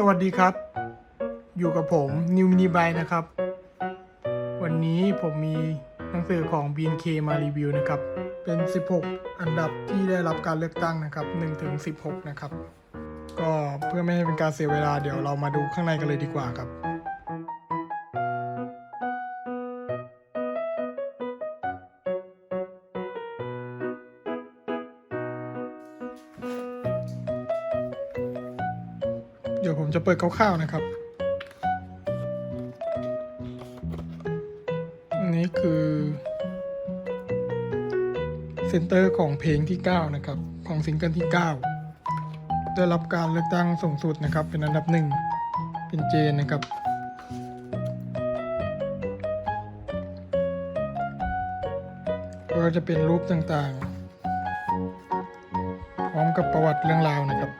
สวัสดีครับ อยู่กับผมนิวมินิบายนะครับ วันนี้ผมมีหนังสือของ BNK มารีวิวนะครับ เป็น 16 อันดับที่ได้รับการเลือกตั้งนะครับ1ถึง16 นะครับ ก็เพื่อไม่ให้เป็นการเสียเวลาเดี๋ยวเรามาดูข้างในกันเลยดีกว่าครับ ดี๋ยวผมจะเปิดคร่าวๆนะครับอันนี้คือเซนเตอร์ของเพลงที่ 9 นะครับ ของซิงเกิลที่ 9 ได้รับการเลือกตั้งสูงสุดนะครับ เป็นอันดับหนึ่งเป็นเจนนะครับก็จะเป็นรูปต่างๆ พร้อมกับประวัติเรื่องราวนะครับ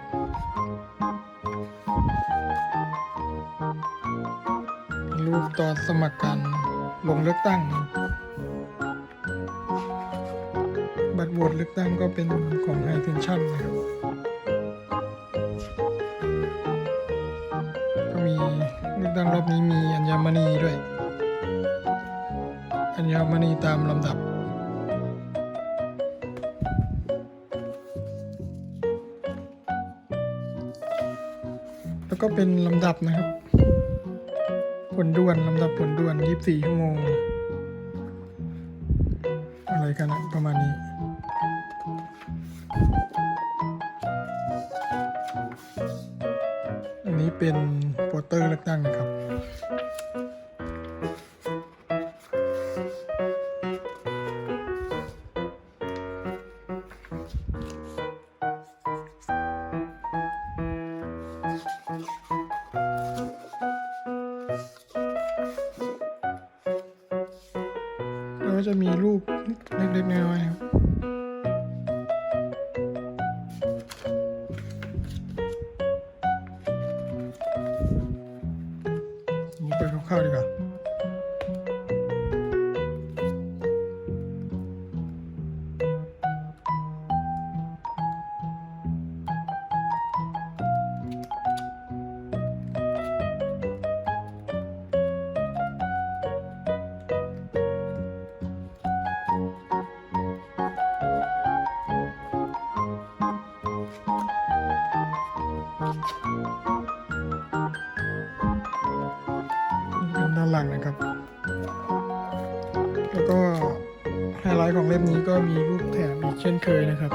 รูปตอนสมัครกันลงเลือกตั้ง บัตรโหวตเลือกตั้งก็เป็นของไฮเทนชั่นนะครับก็มีเลือกตั้งรอบนี้มีอัญมณีด้วย อัญมณีตามลำดับแล้วก็เป็นลำดับนะครับ ผลด่วนลำดับผลด่วน 24 ชั่วโมง อะไรกันนะประมาณนี้ อันนี้เป็นโปสเตอร์เลือกตั้งนะครับ ก็จะมีรูปเล็กๆน้อยๆครับนี่เป็นคร่าวๆดีกว่าานหลังนะครับ แล้วก็ไฮไลท์ของเล่มนี้ก็มีรูปแถมอีกเช่นเคยนะครับ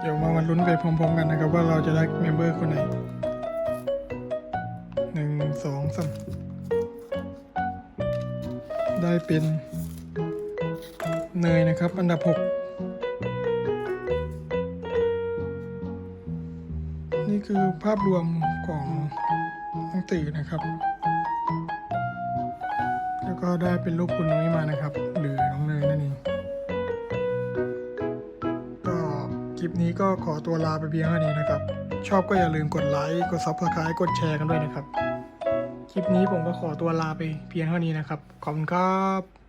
เดี๋ยวมาวันลุ้นไปพร้อมๆกันนะครับ ว่าเราจะได้เมมเบอร์คนไหนหนึ่งสองสามได้เป็นเนยนะครับ อันดับหก นี่คือภาพรวมของหนังสือนะครับ แล้วก็ได้เป็นรูปคุณนุ้ยมานะครับ หรือน้องเนยนั่นเองก็คลิปนี้ก็ขอตัวลาไปเพียงเท่านี้นะครับ ชอบก็อย่าลืมกดไลค์ กด subscribe กดแชร์กันด้วยนะครับ คลิปนี้ผมก็ขอตัวลาไปเพียงเท่านี้นะครับ ขอบคุณครับ